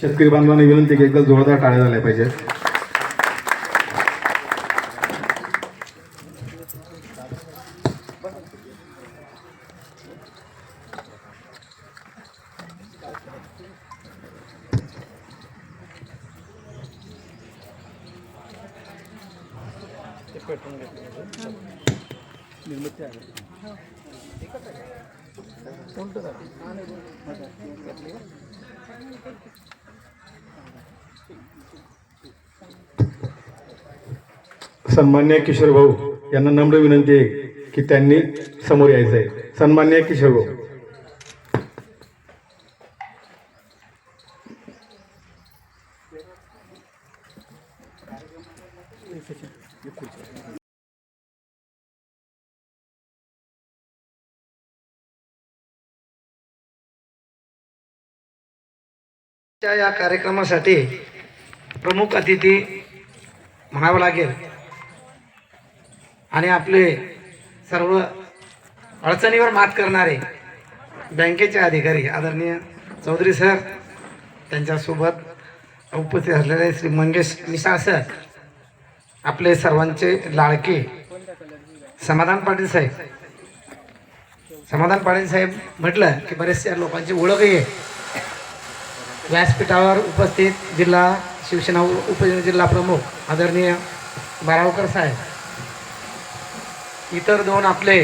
शेतकरी बांधवांना विनंती की एकदा जोरदार टाळ्या झाल्या पाहिजेत. सन्मान्य किशोर भाऊ यांना नम्र विनंती आहे की त्यांनी समोर यायचं आहे सन्मान्य किशोर भाऊ. या कार्यक्रमासाठी प्रमुख अतिथी म्हणावं लागेल. आणि आपले सर्व अडचणीवर मात करणारे बँकेचे अधिकारी आदरणीय चौधरी सर त्यांच्यासोबत उपस्थित असलेले श्री मंगेश मिसाळ सर आपले सर्वांचे लाडके समाधान पाटील साहेब. समाधान पाटील साहेब म्हटलं की बरेचशा लोकांची ओळखही आहे. व्यासपीठावर उपस्थित जिल्हा शिवसेना उप जिल्हा प्रमुख आदरणीय बारावकर साहेब. इतर दोन आपले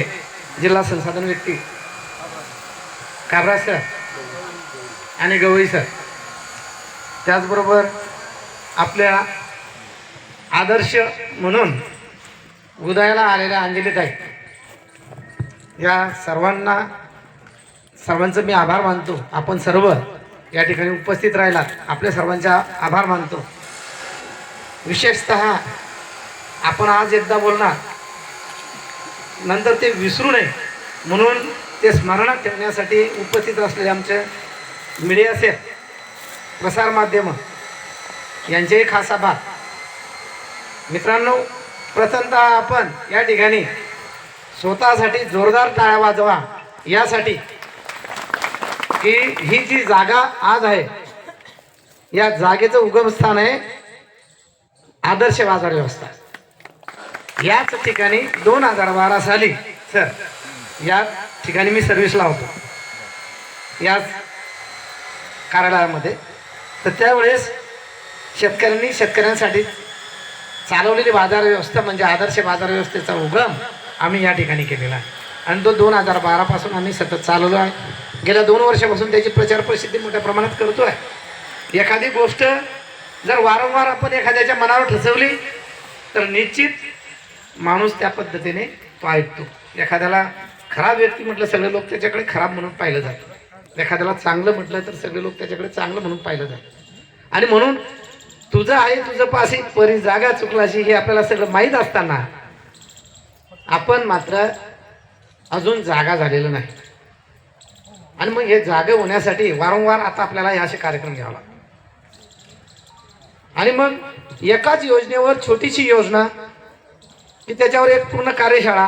जिल्हा संसाधन व्यक्ती. काबरा सर आणि गवई सर. त्याचबरोबर आपल्या आदर्श म्हणून उदयाला आलेल्या अंजलीताई या सर्वांना सर्वांचं मी आभार मानतो. आपण सर्व या ठिकाणी उपस्थित राहिलात. आपल्या सर्वांचा आभार मानतो. विशेषत आपण आज एकदा बोलणार. नंतर ते विसरू नये. म्हणून ते स्मरणात ठेवण्यासाठी उपस्थित असलेले आमचे मीडियाचे प्रसारमाध्यमं यांचेही खास आभार. मित्रांनो प्रथमतः आपण या ठिकाणी स्वतःसाठी जोरदार टाळ्या वाजवा. यासाठी की ही जी जागा आज आहे या जागेचं उगमस्थान आहे आदर्श बाजार व्यवस्था. याच ठिकाणी दोन हजार बारा साली सर या ठिकाणी मी सर्व्हिसला होतो. याच कार्यालयामध्ये. तर त्यावेळेस शेतकऱ्यांनी शेतकऱ्यांसाठी चालवलेली बाजार व्यवस्था म्हणजे आदर्श बाजार व्यवस्थेचा उगम आम्ही या ठिकाणी केलेला आहे. आणि तो दोन हजार बारापासून आम्ही सतत चालवलो आहे. गेल्या दोन वर्षापासून त्याची प्रचार प्रसिद्धी मोठ्या प्रमाणात करतो आहे. एखादी गोष्ट जर वारंवार आपण एखाद्याच्या मनावर ठसवली तर निश्चित माणूस त्या पद्धतीने तो ऐकतो एखाद्याला खराब व्यक्ती म्हटलं सगळे लोक त्याच्याकडे खराब म्हणून पाहिलं जातं. एखाद्याला चांगलं म्हटलं तर सगळे लोक त्याच्याकडे चांगलं म्हणून पाहिलं जातं. आणि म्हणून तुझं आहे तुझं पाशी परी जागा चुकलाशी हे आपल्याला सगळं माहीत असताना आपण मात्र अजून जागा झालेलं नाही. आणि मग हे जागे होण्यासाठी वारंवार आता आपल्याला हे असे कार्यक्रम घ्यावा लागतात. आणि मग एकाच योजनेवर छोटीशी योजना की त्याच्यावर एक पूर्ण कार्यशाळा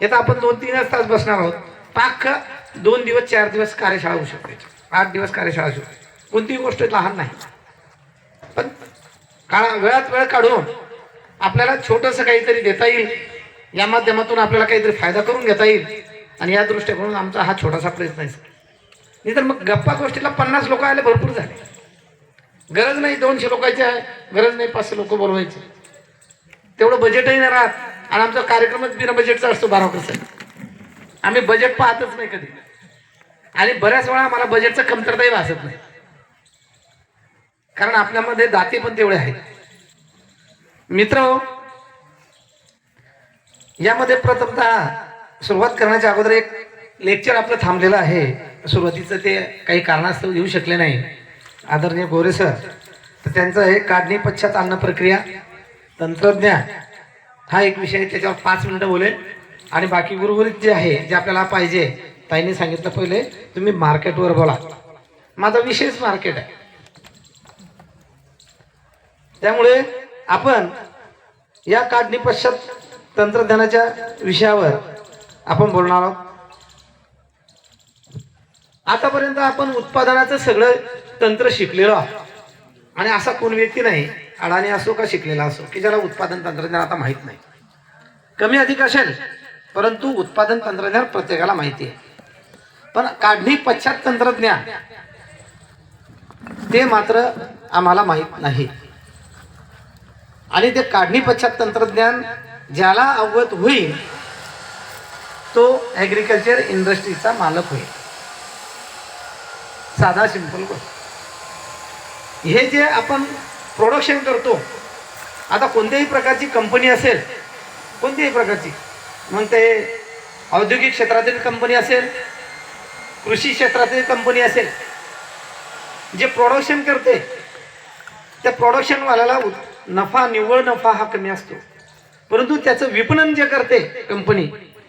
हे तर आपण दोन तीनच तास बसणार आहोत. पाक दोन दिवस चार दिवस कार्यशाळा होऊ शकते. आठ दिवस कार्यशाळा होऊ शकते. कोणतीही गोष्ट लहान नाही. पण काळा वेळात वेळ काढून आपल्याला छोटंसं काहीतरी देता येईल. या माध्यमातून आपल्याला काहीतरी फायदा करून घेता येईल. आणि या दृष्टिकोनातून आमचा हा छोटासा प्रयत्न आहे. सर नाही तर मग गप्पा गोष्टीला पन्नास लोक आले भरपूर झाले. गरज नाही दोनशे लोकांची आहे गरज नाही पाचशे लोक बोलवायचे. तेवढं बजेटही नाही राहत. आणि आमचा कार्यक्रमच बिना बजेटचा असतो बारा पर्सेंट आम्ही बजेट पाहतच नाही कधी. आणि बऱ्याच वेळा आम्हाला बजेटचं कमतरताही भासत नाही. कारण आपल्यामध्ये दाते पण तेवढे आहेत. मित्र यामध्ये प्रथमतः सुरुवात करण्याच्या अगोदर एक लेक्चर आपलं थांबलेलं आहे. सुरुवातीचं ते काही कारणास्तव येऊ शकले नाही. आदरणीय गोरे सर तर त्यांचं हे काढणी पश्चात अन्न प्रक्रिया तंत्रज्ञान हा एक विषय आहे, त्याच्यावर पाच मिनिटं बोलेल. आणि बाकी उर्वरित जे आहे जे आपल्याला पाहिजे ताईने सांगितलं पहिले तुम्ही मार्केटवर बोला. माझा विशेष मार्केट आहे. त्यामुळे आपण या काढणी पश्चात तंत्रज्ञानाच्या विषयावर आपण बोलणार आहोत. आतापर्यंत आपण उत्पादनाचं सगळं तंत्र शिकलेलो आहोत. आणि असा कोण व्यक्ती नाही अडाणी असो का शिकलेला असो की ज्याला उत्पादन तंत्रज्ञान आता माहीत नाही. कमी अधिक असेल परंतु उत्पादन तंत्रज्ञान प्रत्येकाला माहिती आहे. पण काढणी पश्चात तंत्रज्ञान ते मात्र आम्हाला माहीत नाही. आणि ते काढणी पश्चात तंत्रज्ञान ज्याला अवगत होईल तो ॲग्रिकल्चर इंडस्ट्रीचा मालक होईल. साधा सिंपल गोष्ट. हे जे आपण प्रोडक्शन करतो आता कोणत्याही प्रकारची कंपनी असेल कोणत्याही प्रकारची मग ते औद्योगिक क्षेत्रातील कंपनी असेल कृषी क्षेत्रातील कंपनी असेल जे प्रोडक्शन करते त्या प्रोडक्शनवाल्याला नफा निव्वळ नफा हा कमी असतो. परंतु त्याचं विपणन जे करते कंपनी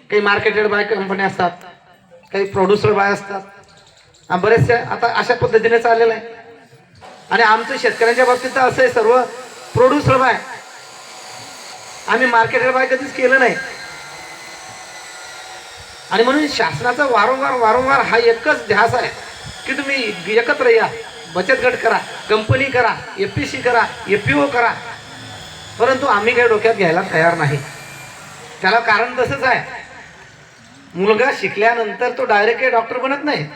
काही मार्केटेड बाय कंपनी असतात काही प्रोड्युसर बाय असतात. बरेचशा बरेचसे आता अशा पद्धतीने चाललेलं आहे. आणि आमचं शेतकऱ्यांच्या बाबतीत तर असं आहे सर्व प्रोड्युसर बाय. आम्ही मार्केट बाय कधीच केलं नाही. आणि म्हणून शासनाचा वारंवार वारंवार हा एकच ध्यास आहे की तुम्ही एकत्र या. बचत गट करा कंपनी करा एफ पी सी करा एफ पी ओ करा. परंतु आम्ही काही डोक्यात घ्यायला तयार नाही. त्याला कारण तसंच आहे. मुलगा शिकल्यानंतर तो डायरेक्ट काही डॉक्टर बनत नाही.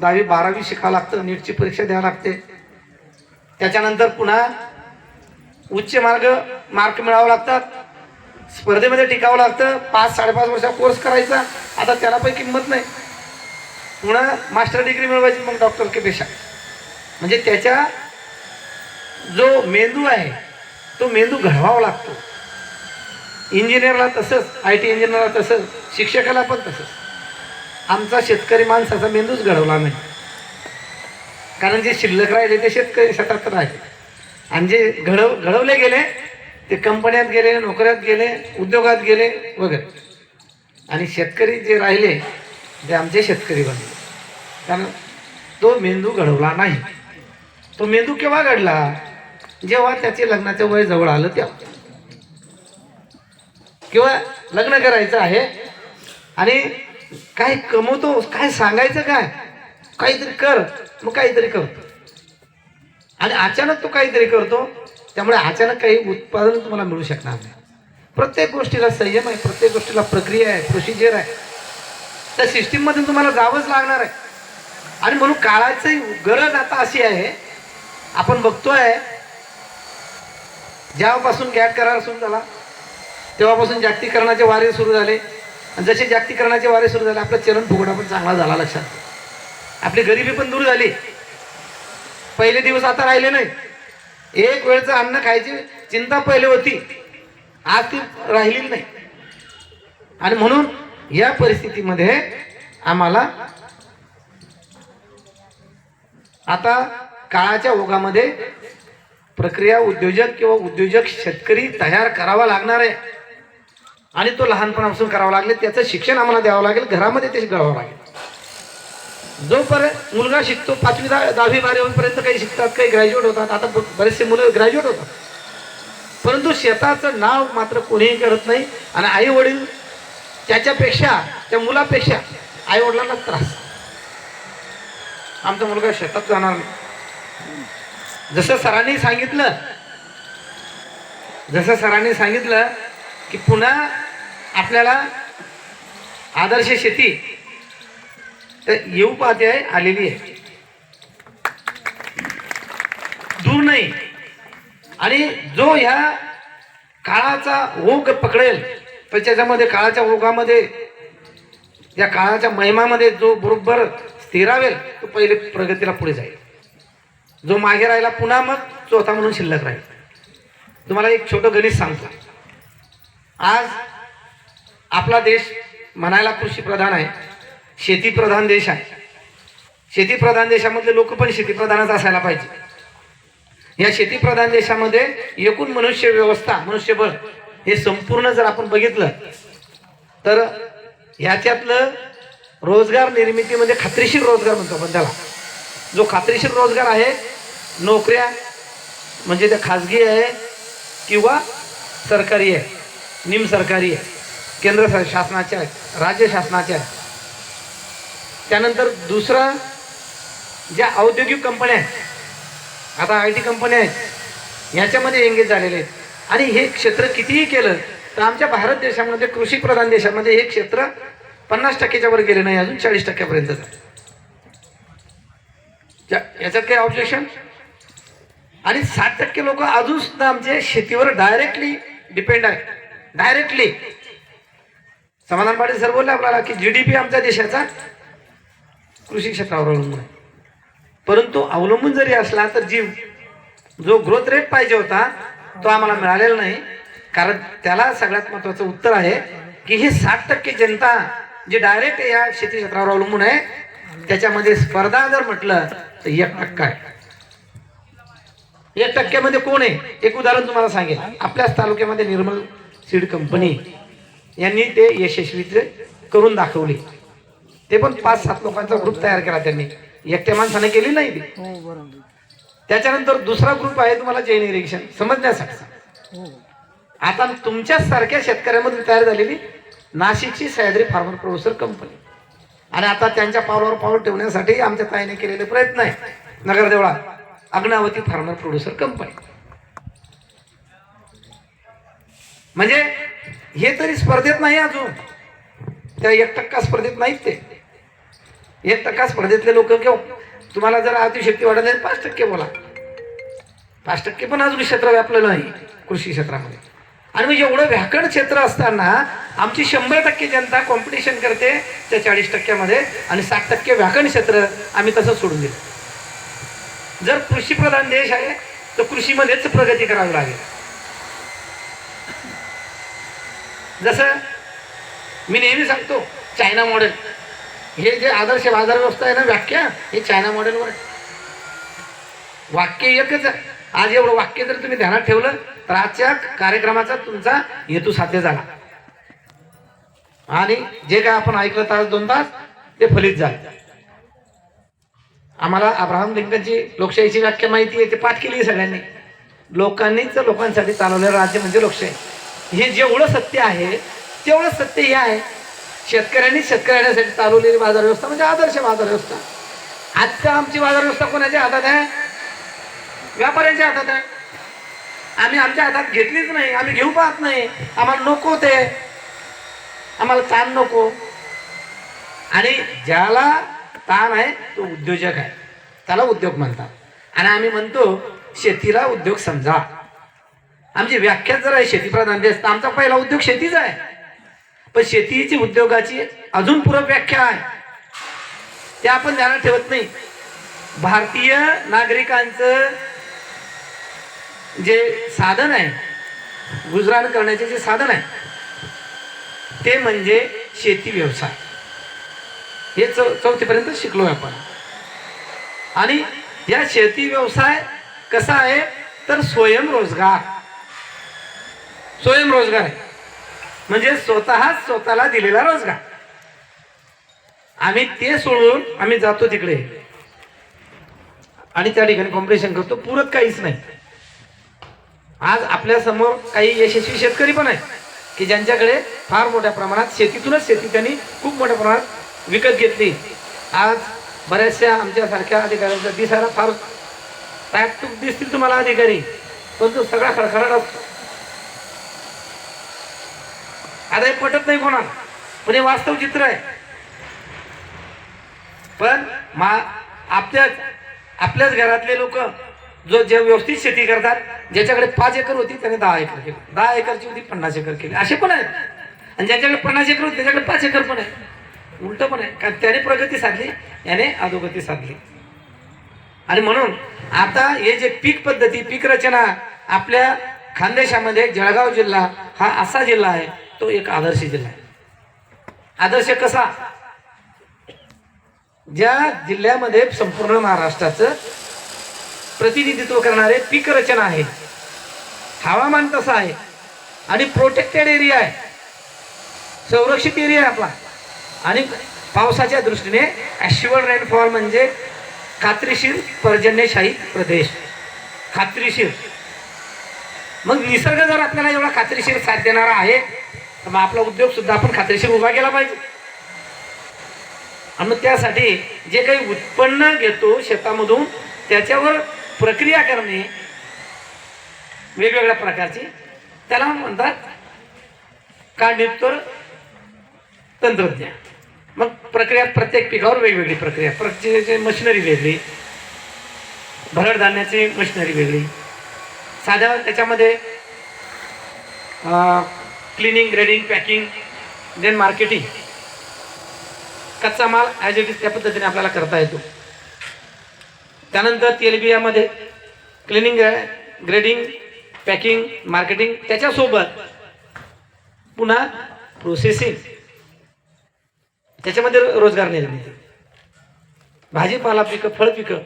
दहावी बारावी शिकावं लागतं नीटची परीक्षा द्यावी लागते. त्याच्यानंतर पुन्हा उच्च मार्ग मार्क मिळावं लागतात. स्पर्धेमध्ये टिकावं लागतं. पाच साडेपाच वर्षा कोर्स करायचा. आता त्याला पण किंमत नाही. पुन्हा मास्टर डिग्री मिळवायची मग डॉक्टर के पेशा. म्हणजे त्याच्या जो मेंदू आहे तो मेंदू घडवावा लागतो. इंजिनियरला तसंच आय टी इंजिनियरला तसंच शिक्षकाला पण तसंच. आमचा शेतकरी माणसाचा मेंदूच घडवला नाही. कारण जे शिल्लक राहिले ते शेतकरी शेतात राहिले. आणि जे घडव घडवले गेले ते कंपन्यात गेले नोकऱ्यात गेले उद्योगात गेले वगैरे. आणि शेतकरी जे राहिले ते आमचे शेतकरी बनले. कारण तो मेंदू घडवला नाही. तो मेंदू केव्हा घडला? जेव्हा त्याचे लग्नाचं वय जवळ आलं तेव्हा. किंवा लग्न करायचं आहे आणि काय कमवतो काय सांगायचं काय? काहीतरी कर मग काहीतरी करतो आणि अचानक तो काहीतरी करतो त्यामुळे अचानक काही उत्पादन तुम्हाला मिळू शकणार नाही. प्रत्येक गोष्टीला संयम आहे प्रत्येक गोष्टीला प्रक्रिया आहे प्रोसिजर आहे. त्या सिस्टीममधून तुम्हाला जावंच लागणार आहे. आणि म्हणून काळाची गरज आता अशी आहे आपण बघतोय जेव्हापासून गॅट करार सुरू झाला तेव्हापासून जागतिकीकरणाचे वारे सुरू झाले आणि जसे जागतिकरणाचे वारे सुरू झाले आपला चलन फुगडा पण चांगला झाला लक्षात. आपली गरिबी पण दूर झाली. पहिले दिवस आता राहिले नाही. एक वेळचं अन्न खायची चिंता पहिले होती. आज ती राहिली नाही. आणि म्हणून या परिस्थितीमध्ये आम्हाला आता काळाच्या ओघामध्ये प्रक्रिया उद्योजक किंवा उद्योजक शेतकरी तयार करावा लागणार आहे. आणि तो लहानपणापासून करावा लागले त्याचं शिक्षण आम्हाला द्यावं लागेल घरामध्ये ते घडावं लागेल. जोपर्यंत मुलगा शिकतो पाचवी दहा दहावी बारावी होईपर्यंत काही शिकतात काही ग्रॅज्युएट होतात. आता बरेचसे मुलं ग्रॅज्युएट होतात. परंतु शेताचं नाव मात्र कोणीही करत नाही आणि आई वडील त्याच्यापेक्षा त्या मुलापेक्षा आई वडिलांना त्रास. आमचा मुलगा शेतात जाणार नाही. जसं सरांनी सांगितलं जसं सरांनी सांगितलं की पुन्हा आपल्याला आदर्श शेती तर येऊ पाहते आहे आलेली आहे. दूर नाही. आणि जो ह्या काळाचा ओघ पकडेल तर त्याच्यामध्ये काळाच्या ओघामध्ये या काळाच्या महिमामध्ये जो बरोबर स्थिरावेल तो पहिले प्रगतीला पुढे जाईल. जो मागे राहिला पुन्हा मग चौथा म्हणून शिल्लक राहील. तुम्हाला एक छोटं गणित सांगतो. आज आपला देश म्हणायला कृषीप्रधान आहे शेतीप्रधान देश आहे. शेतीप्रधान देशामधले लोक पण शेतीप्रधानच असायला पाहिजे. या शेतीप्रधान देशामध्ये एकूण मनुष्य व्यवस्था मनुष्यबळ हे संपूर्ण जर आपण बघितलं तर ह्याच्यातलं रोजगार निर्मितीमध्ये खात्रीशीर रोजगार म्हणतो आपण त्याला. जो खात्रीशीर रोजगार आहे नोकऱ्या म्हणजे त्या खाजगी आहे किंवा सरकारी आहे. निम सरकारी आहे केंद्र सा- शासनाच्या आहेत राज्य शासनाच्या आहेत. त्यानंतर दुसरं ज्या औद्योगिक कंपन्या आहेत आता आय टी कंपन्या आहेत ह्याच्यामध्ये एंगेज झालेले आहेत. आणि हे क्षेत्र कितीही केलं तर आमच्या भारत देशामध्ये कृषीप्रधान देशामध्ये हे क्षेत्र पन्नास टक्क्याच्या वर गेले नाही अजून चाळीस टक्क्यापर्यंत याच्यात काही ऑब्जेक्शन आणि साठ टक्के लोक अजून सुद्धा आमचे शेतीवर डायरेक्टली डिपेंड आहेत. डायरेक्टली समाधान पाटील सर बोलले आपल्याला की जीडीपी आमच्या देशाचा कृषी क्षेत्रावर अवलंबून आहे. परंतु अवलंबून जरी असला तर जी जो ग्रोथ रेट पाहिजे होता तो आम्हाला मिळालेला नाही. कारण त्याला सगळ्यात महत्वाचं उत्तर आहे की ही साठ टक्के जनता जी डायरेक्ट या शेती क्षेत्रावर अवलंबून आहे त्याच्यामध्ये स्पर्धा जर म्हटलं तर एक टक्का आहे. एक टक्क्यामध्ये कोण आहे? एक उदाहरण तुम्हाला सांगेल आपल्याच तालुक्यामध्ये निर्मल सीड कंपनी यांनी ते यशस्वी करून दाखवले. ते पण पाच सात लोकांचा ग्रुप तयार केला त्यांनी. एकट्या माणसाने केली नाही ती. त्याच्यानंतर दुसरा ग्रुप आहे तुम्हाला जैन इरिगेशन समजण्यासाठी. आता तुमच्याच सारख्या शेतकऱ्यामध्ये तयार झालेली नाशिकची सह्याद्री फार्मर प्रोड्युसर कंपनी आणि आता त्यांच्या पावलावर पाऊल ठेवण्यासाठी आमच्या ताईने केलेले प्रयत्न आहे Nagardevla Agnavati farmer producer company म्हणजे हे तरी स्पर्धेत नाही अजून. त्या एक टक्का स्पर्धेत नाहीत ते. एक टक्का स्पर्धेतले लोक घेऊ. तुम्हाला जर अतिशक्ती वाढत आहे पाच टक्के बोला. पाच टक्के पण अजून क्षेत्र व्यापलेलं नाही कृषी क्षेत्रामध्ये. आणि मग एवढं व्याकरण क्षेत्र असताना आमची शंभर टक्के जनता कॉम्पिटिशन करते त्या चाळीस टक्क्यामध्ये आणि साठ टक्के व्याकरण क्षेत्र आम्ही तसं सोडून दिलं जर कृषीप्रधान देश आहे तर कृषीमध्येच प्रगती करावी लागेल. जसं मी नेहमी सांगतो चायना मॉडेल हे जे आदर्श बाजार व्यवस्था आहे ना व्याख्या हे चायना मॉडेलवर आहे. वाक्य एकच आहे. आज एवढं वाक्य जर तुम्ही ध्यानात ठेवलं तर आजच्या कार्यक्रमाचा तुमचा हेतू साध्य झाला. आणि जे काय आपण ऐकलं तास दोन तास ते फलित झालं. आम्हाला अब्राहम लिंकनची लोकशाहीची व्याख्या माहिती आहे ते पाठ केली सगळ्यांनी. लोकांनीच लोकांसाठी चालवलेलं राज्य म्हणजे लोकशाही. हे जेवढं सत्य आहे तेवढं सत्य हे आहे. शेतकऱ्यांनी शेतकऱ्यांसाठी चालवलेली बाजार व्यवस्था म्हणजे आदर्श बाजार व्यवस्था आजचा आमची बाजार व्यवस्था कोणाच्या हातात आहे? व्यापाऱ्यांच्या हातात आहे. आम्ही आमच्या हातात घेतलीच नाही आम्ही घेऊ पाहत नाही. आम्हाला नको ते. आम्हाला ताण नको. आणि ज्याला ताण आहे तो उद्योजक आहे. त्याला उद्योग म्हणतात. आणि आम्ही म्हणतो शेतीला उद्योग समजा. आमची व्याख्या जर आहे शेतीप्रधान देश तर आमचा पहिला उद्योग शेतीच आहे. पण शेतीची उद्योगाची अजून पूरक व्याख्या आहे. ते आपण ध्यानात ठेवत नाही. भारतीय नागरिकांचं जे साधन आहे गुजराण करण्याचे जे साधन आहे ते म्हणजे शेती व्यवसाय. हे चौ चौथीपर्यंत शिकलो आपण. आणि या शेती व्यवसाय कसा आहे तर स्वयंरोजगार. स्वयंरोजगार आहे. म्हणजे स्वतःच स्वतःला दिलेला रोजगार. आम्ही ते सोडून आम्ही जातो तिकडे. आणि त्या ठिकाणी कॉम्पिटिशन करतो. पूरक काहीच नाही. आज आपल्यासमोर काही यशस्वी शेतकरी पण आहेत की ज्यांच्याकडे फार मोठ्या प्रमाणात शेतीतूनच शेती त्यांनी खूप मोठ्या प्रमाणात विकत घेतली. आज बऱ्याचशा आमच्यासारख्या अधिकाऱ्यांचा दिसायला फार टूक दिसतील तुम्हाला अधिकारी. पण तो सगळा खडखडाट असतो. आता हे पटत नाही कोणाला. पण हे वास्तव चित्र आहे. पण मा आपल्याच आपल्याच घरातले लोक जो जे व्यवस्थित शेती करतात ज्याच्याकडे पाच एकर होती त्याने दहा एकर केली. दहा एकरची होती पन्नास एकर केली. असे पण आहेत. आणि ज्याच्याकडे पन्नास एकर होती त्याच्याकडे पाच एकर पण आहे उलट पण आहे. कारण त्याने प्रगती साधली याने अधोगती साधली. आणि म्हणून आता हे जे पीक पद्धती पीक रचना आपल्या खानदेशामध्ये जळगाव जिल्हा हा असा जिल्हा आहे तो एक आदर्श जिल्हा आहे. आदर्श कसा? ज्या जिल्ह्यामध्ये संपूर्ण महाराष्ट्राचं प्रतिनिधित्व करणारे पीक रचना आहे हवामान तसं आहे आणि प्रोटेक्टेड एरिया आहे संरक्षित एरिया आहे आपला. आणि पावसाच्या दृष्टीने ॲश्युअर रेनफॉल म्हणजे खात्रीशीर पर्जन्यशाही प्रदेश. खात्रीशीर. मग निसर्ग जर आपल्याला एवढा खात्रीशीर साथ देणारा आहे तर मग आपला उद्योग सुद्धा आपण खात्रीशीर उभा केला पाहिजे. आणि त्यासाठी जे काही उत्पन्न घेतो शेतामधून त्याच्यावर प्रक्रिया करणे वेगवेगळ्या प्रकारची. त्याला म्हणतात कांडित्तर तंत्रज्ञान. मग प्रक्रिया प्रत्येक पिकावर वेगवेगळी प्रक्रिया. प्रक्रियेची मशिनरी वेगळी भरड धान्याची मशिनरी वेगळी. साध्या त्याच्यामध्ये cleaning grading packing then marketing कच्चा माल ॲज इट इज त्या पद्धतीने आपल्याला करता येतो. त्यानंतर तेलबियामध्ये क्लिनिंग ग्रेडिंग पॅकिंग मार्केटिंग त्याच्यासोबत पुन्हा प्रोसेसिंग त्याच्यामध्ये रोजगार निर्मिती. भाजीपाला पिकं फळ पिकं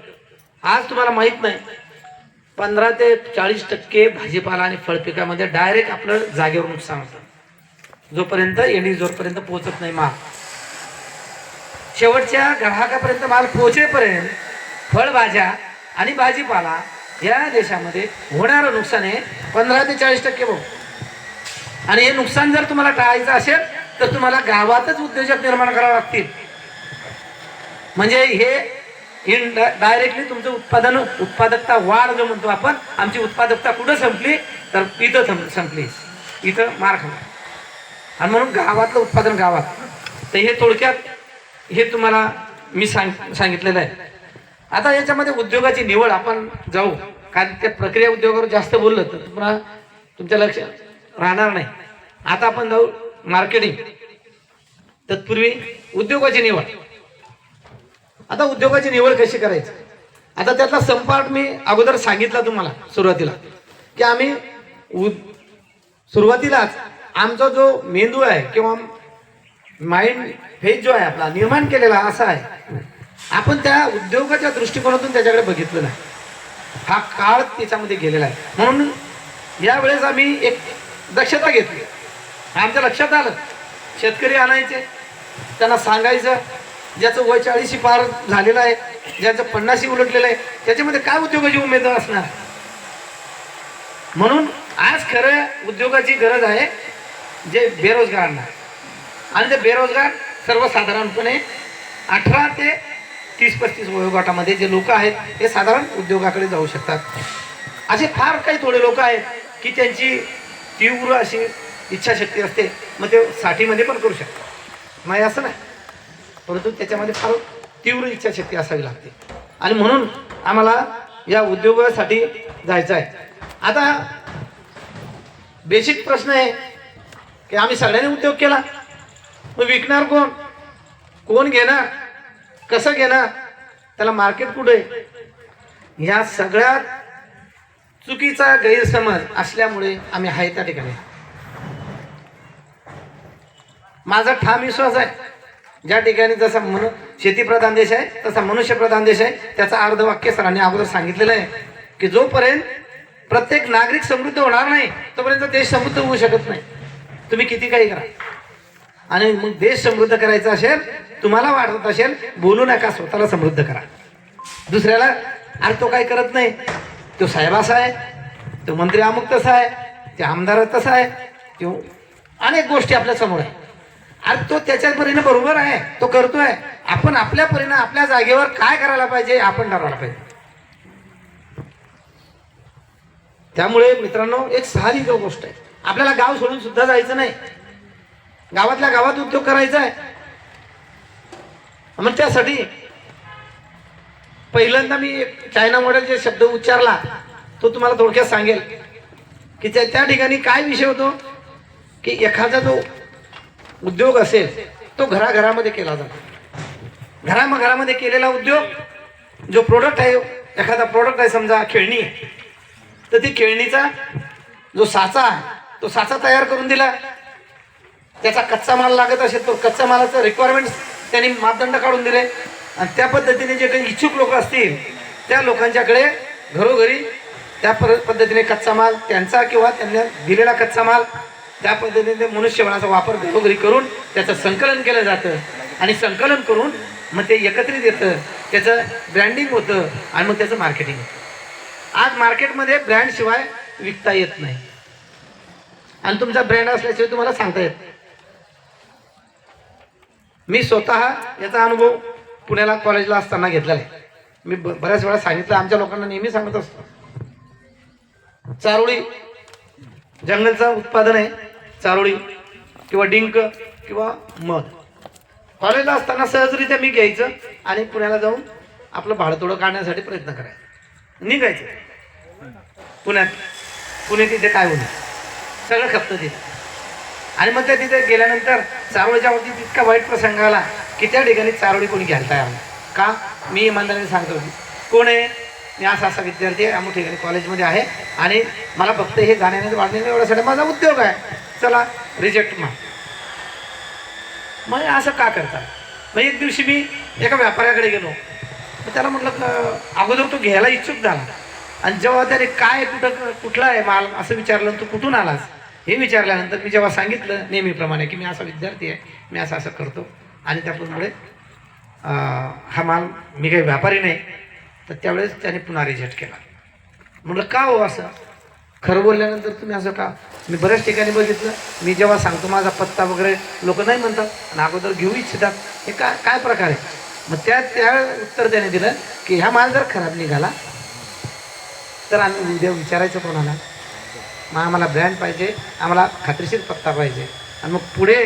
आज तुम्हाला माहीत नाही. पंधरा ते चाळीस टक्के भाजीपाला आणि फळ पिकामध्ये डायरेक्ट आपलं जागेवर नुकसान होतं. जोपर्यंत येणी जोपर्यंत पोहोचत नाही माल. शेवटच्या ग्राहकापर्यंत माल पोहोचेपर्यंत फळभाज्या आणि भाजीपाला या देशामध्ये होणारं नुकसान हे पंधरा ते चाळीस टक्के भाऊ. आणि हे नुकसान जर तुम्हाला टाळायचं असेल तर तुम्हाला गावातच उद्योजक निर्माण करावे लागतील. म्हणजे हे इन डायरेक्टली तुमचं उत्पादन उत्पादकता वाढ जो म्हणतो आपण आमची उत्पादकता कुठं संपली? तर इथं थंब संपली. इथं मार खाल्ला. आणि म्हणून गावातलं उत्पादन गावात. तर हे थोडक्यात हे तुम्हाला मी सांग सांगितलेलं आहे. आता याच्यामध्ये उद्योगाची निवड आपण जाऊ. कारण त्या प्रक्रिया उद्योगावर जास्त बोललं तर तुम्हाला तुमच्या लक्षात राहणार नाही. आता आपण जाऊ मार्केटिंग तत्पूर्वी उद्योगाची निवड. आता उद्योगाची निवड कशी करायची? आता त्यातला संपार्ट मी अगोदर सांगितला तुम्हाला सुरुवातीला. की आम्ही उ- सुरुवातीलाच आमचा जो मेंदू आहे किंवा माइंड फेज जो आहे आपला निर्माण केलेला असा आहे. आपण त्या उद्योगाच्या दृष्टिकोनातून त्याच्याकडे बघितलं नाही. हा काळ त्याच्यामध्ये गेलेला आहे. म्हणून यावेळेस आम्ही एक दक्षता घेतली. आमच्या लक्षात आलं. शेतकरी आणायचे त्यांना सांगायचं ज्याचं वय चाळीशी पार झालेलं आहे ज्याचं पन्नाशी उलटलेलं आहे त्याच्यामध्ये काय उद्योगाची उमेद असणार? म्हणून आज खरं उद्योगाची गरज आहे. जे बेरोजगारांना. आणि ते बेरोजगार सर्वसाधारणपणे अठरा ते तीस पस्तीस वयोगटामध्ये जे लोक आहेत ते साधारण उद्योगाकडे जाऊ शकतात. असे फार काही थोडे लोक आहेत की त्यांची तीव्र अशी इच्छाशक्ती असते मग ते साठीमध्ये पण करू शकतात. नाही असं नाही. परंतु त्याच्यामध्ये फार तीव्र इच्छाशक्ती असावी लागते. आणि म्हणून आम्हाला या उद्योगासाठी जायचं आहे. आता बेसिक प्रश्न आहे की आम्ही सगळ्यांनी उद्योग केला. मग विकणार कोण? कोण घेणार? कसं घेणार? त्याला मार्केट कुठे? ह्या सगळ्यात चुकीचा गैरसमज असल्यामुळे आम्ही आहे त्या ठिकाणी. माझा ठाम विश्वास आहे. ज्या ठिकाणी जसा मनु शेतीप्रधान देश आहे तसा मनुष्यप्रधान देश आहे त्याचा अर्ध वाक्य सरांनी अगोदर सांगितलेलं आहे की जोपर्यंत प्रत्येक नागरिक समृद्ध होणार नाही तोपर्यंत देश समृद्ध होऊ शकत नाही. तुम्ही किती काही करा. आणि मग देश समृद्ध करायचा असेल तुम्हाला वाटत असेल बोलू नका स्वतःला समृद्ध करा. दुसऱ्याला अरे तो काय करत नाही. तो साहेब असा आहे तो मंत्री अमुक तसा आहे ते आमदार तसा आहे तो अनेक गोष्टी आपल्यासमोर आहे. अरे तो त्याच्या परीने बरोबर आहे तो करतोय. आपण आपल्या परीने आपल्या जागेवर काय करायला पाहिजे आपण ठरवायला पाहिजे. त्यामुळे मित्रांनो एक सहारी गोष्ट आहे. आपल्याला गाव सोडून सुद्धा जायचं नाही. गावातल्या गावात उद्योग करायचा आहे. मग त्यासाठी पहिल्यांदा मी चायना मॉडेल जे शब्द उच्चारला. तो तुम्हाला थोडक्यात सांगेल. की त्या त्या ठिकाणी काय विषय होतो? की एखादा जो उद्योग असेल तो घराघरामध्ये केला जातो. घरा घरामध्ये केलेला उद्योग जो प्रोडक्ट आहे एखादा प्रोडक्ट आहे समजा खेळणी आहे. तर ती खेळणीचा जो साचा आहे तो साचा तयार करून दिला. त्याचा कच्चा माल लागत असेल तो कच्चा मालाचं रिक्वायरमेंट त्यांनी मापदंड काढून दिले. आणि त्या पद्धतीने जे काही इच्छुक लोक असतील त्या लोकांच्याकडे घरोघरी त्या पद्धतीने कच्चा माल त्यांचा किंवा त्यांना दिलेला कच्चा माल त्या पद्धतीने मनुष्यबळाचा वापर घरोघरी करून त्याचं संकलन केलं जातं. आणि संकलन करून मग ते एकत्रित येतं. त्याचं ब्रँडिंग होतं आणि मग त्याचं मार्केटिंग होतं. आज मार्केटमध्ये ब्रँडशिवाय विकता येत नाही. आणि तुमचा ब्रँड असल्याशिवाय तुम्हाला सांगता येत मी स्वतः याचा अनुभव पुण्याला कॉलेजला असताना घेतलेला आहे. मी ब- बऱ्याच वेळा सांगितलं आमच्या लोकांना नेहमी सांगत असतो. चारोळी जंगलचं उत्पादन आहे. चारोळी किंवा डिंक किंवा मध. कॉलेजला असताना सहजरित्या मी घ्यायचं आणि पुण्याला जाऊन आपलं भाडतोडं काढण्यासाठी प्रयत्न करायचं. निघायचं. पुण्यात. पुणे तिथे काय होईल? सगळं खपतं ते आणि मग त्या तिथे गेल्यानंतर चारोळीच्या बाबतीत इतका वाईट प्रसंग आला की त्या ठिकाणी चारोळी कोणी घ्यायला तयार नाही. का? मी इमानदारीने सांगतो. कोण आहे? मी असा असा विद्यार्थी आहे अमुक ठिकाणी कॉलेजमध्ये आहे आणि मला फक्त हे जाण्याने वाढण्याने एवढ्यासाठी माझा उद्योग आहे. चला रिजेक्ट मा मग असं का करतात? मग एक दिवशी मी एका व्यापाऱ्याकडे गेलो. मग त्याला म्हटलं अगोदर तो घ्यायला इच्छुक झाला. आणि जेव्हा त्याने काय कुठं कुठला आहे माल असं विचारलं तू कुठून आलास? हे विचारल्यानंतर मी जेव्हा सांगितलं नेहमीप्रमाणे की मी असा विद्यार्थी आहे मी असं असं करतो. आणि त्यामुळे हा माल मी काही व्यापारी नाही. तर त्यावेळेस त्याने पुन्हा रिजेक्ट केला. म्हटलं का हो असं? खरं बोलल्यानंतर तुम्ही असं का? मी बऱ्याच ठिकाणी बघितलं. मी जेव्हा सांगतो माझा पत्ता वगैरे लोक नाही म्हणतात. आणि अगोदर घेऊ इच्छितात. हे काय काय प्रकार आहे? मग त्या त्या उत्तर त्याने दिलं की ह्या माल जर खराब निघाला तर आम्ही उद्या विचारायचं कोणाला? मग आम्हाला ब्रँड पाहिजे आम्हाला खात्रीशीर पत्ता पाहिजे. आणि मग पुढे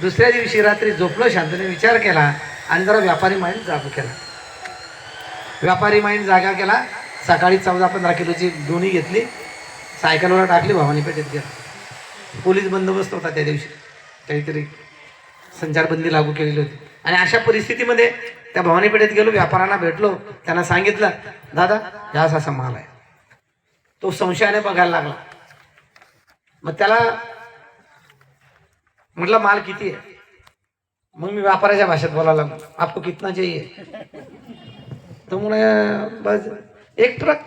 दुसऱ्या दिवशी रात्री झोपलो शांतने विचार केला आणि जरा व्यापारी माइंड जागा केला. व्यापारी माइंड जागा केला. सकाळी चौदा पंधरा किलोची दोन्ही घेतली. सायकलवर टाकली भवानी पेठेत गेला पोलीस बंदोबस्त होता त्या दिवशी. काहीतरी संचारबंदी लागू केलेली होती. आणि अशा परिस्थितीमध्ये त्या भवानी पेठेत गेलो व्यापाऱ्यांना भेटलो. त्यांना सांगितलं दादा ह्या असा माल आहे. तो संशयाने बघायला लागला. मग त्याला म्हटलं माल किती आहे? मग मी व्यापाऱ्याच्या भाषेत बोलायला लागलो. आपको कितना चाहिए? तो म्हणे बस एक ट्रक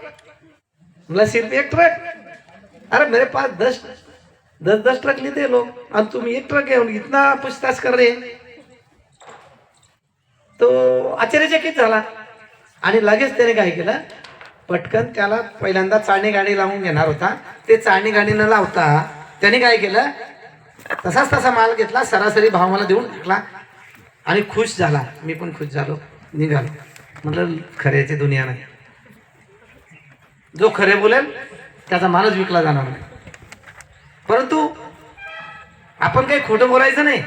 मला सिर्फ एक ट्रक अरे मेरे पास दस दस दस ट्रक लेते लोग। और तुम एक ट्रक है इतना पूछताछ कर रहे तो आश्चर्यचकित झाला. आणि लगेच त्याने काय केलं? पटकन त्याला पहिल्यांदा चाळणी गाणी लावून घेणार होता. ते चाळणी गाणी न लावता त्याने काय केलं? तसाच तसा माल घेतला सरासरी भाव मला देऊन टाकला आणि खुश झाला. मी पण खुश झालो. निघालो. म्हटलं खऱ्याची दुनिया नाही. जो खरे बोलेल त्याचा मालच विकला जाणार नाही. परंतु आपण काही खोटं बोलायचं नाही.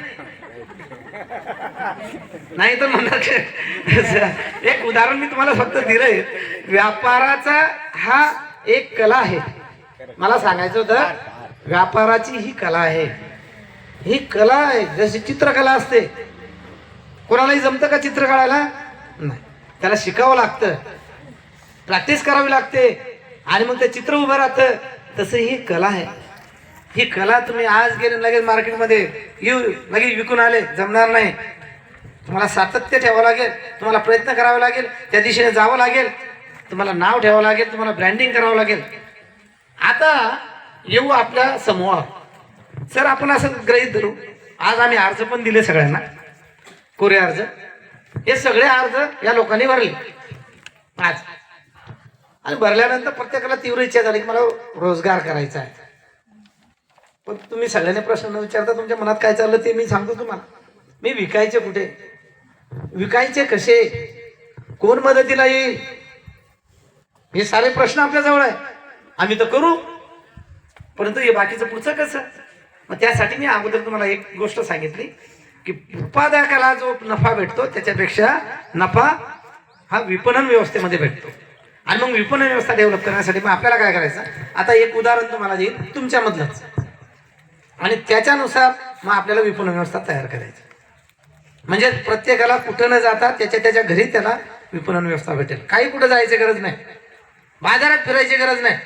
नाही तर म्हणणार एक उदाहरण मी तुम्हाला फक्त दिलंय. व्यापाराचा हा एक कला आहे. मला सांगायचं होतं व्यापाराची ही कला आहे. ही कला आहे जशी चित्रकला असते. कोणालाही जमतं का चित्र काढायला? नाही. त्याला शिकावं लागतं. प्रॅक्टिस करावी लागते. आणि मग ते चित्र उभं राहतं. तसं ही कला आहे. ही कला तुम्ही आज गेले लगेच मार्केटमध्ये येऊ लगेच विकून आले जमणार नाही. तुम्हाला सातत्य ठेवावं लागेल तुम्हाला प्रयत्न करावा लागेल त्या दिशेने जावं लागेल तुम्हाला नाव ठेवावं लागेल तुम्हाला ब्रँडिंग करावं लागेल. आता येऊ आपल्या समूहावर. सर आपण असं ग्रहित धरू आज आम्ही अर्ज पण दिले सगळ्यांना कोरे अर्ज. हे सगळे अर्ज या लोकांनी भरले. आज. आणि भरल्यानंतर प्रत्येकाला तीव्र इच्छा झाली की मला रोजगार करायचा आहे. पण तुम्ही सगळ्यांनी प्रश्न न विचारता तुमच्या मनात काय चाललं ते मी सांगतो तुम्हाला. मी विकायचे कुठे? विकायचे कसे? कोण मदतीला येईल? हे सारे प्रश्न आपल्याजवळ आहे. आम्ही तर करू. परंतु हे बाकीचं पुढचं कसं? मग त्यासाठी मी अगोदर तुम्हाला एक गोष्ट सांगितली की उत्पादकाला जो नफा भेटतो त्याच्यापेक्षा नफा हा विपणन व्यवस्थेमध्ये भेटतो. आणि मग विपणन व्यवस्था डेव्हलप करण्यासाठी मग आपल्याला काय करायचं? आता एक उदाहरण तुम्हाला देईल तुमच्यामधलंच. आणि त्याच्यानुसार मग आपल्याला विपणन व्यवस्था तयार करायची. म्हणजे प्रत्येकाला कुठं न जाता त्याच्या त्याच्या घरी त्याला विपणन व्यवस्था भेटेल. काही कुठं जायची गरज नाही. बाजारात फिरायची गरज नाही.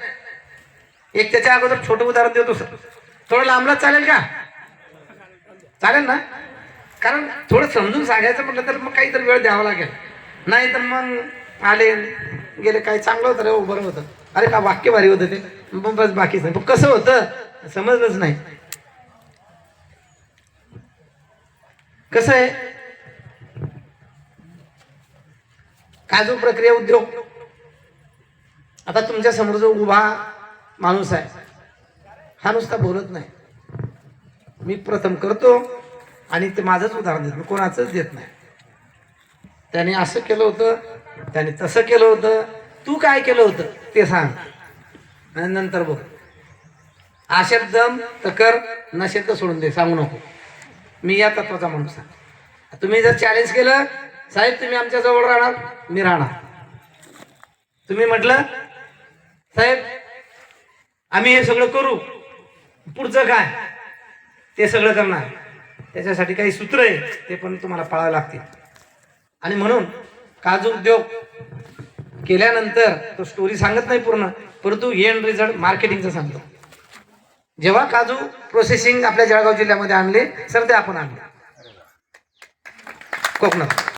एक त्याच्या अगोदर छोटं उदाहरण देतो सर. थोडं लांबलाच चालेल का? चालेल ना? कारण थोडं समजून सांगायचं म्हटलं तर मग काहीतरी वेळ द्यावा लागेल. नाही तर मग आले गेले काही चांगलं होतं रे हो बरं होतं. अरे का वाक्य भारी होतं ते? मग बस बाकीच. नाही कसं होतं समजलंच नाही. कसं आहे? काजू प्रक्रिया उद्योग. आता तुमच्यासमोर जो उभा माणूस आहे हा नुसता बोलत नाही. मी प्रथम करतो आणि ते माझंच उदाहरण देत मी कोणाचंच देत नाही. त्याने असं केलं होतं त्याने तसं केलं होतं. तू काय केलं होतं ते सांग. आणि नंतर बघ. आशेत दम तर कर नशेत तर सोडून दे सांगू नको. मी या तत्वाचा माणूस आहे. तुम्ही जर चॅलेंज केलं साहेब तुम्ही आमच्या जवळ राहणार मी राहणार. तुम्ही म्हटलं साहेब आम्ही हे सगळं करू. पुढचं काय? ते सगळं करणार. त्याच्यासाठी काही सूत्र आहे ते पण तुम्हाला पाळावं लागतील. आणि म्हणून काजू उद्योग केल्यानंतर तो स्टोरी सांगत नाही पूर्ण परंतु एंड रिझल्ट मार्केटिंगचा सांगतो. जेव्हा काजू प्रोसेसिंग आपल्या जळगाव जिल्ह्यामध्ये आणले सर ते आपण आणले. कोकणात.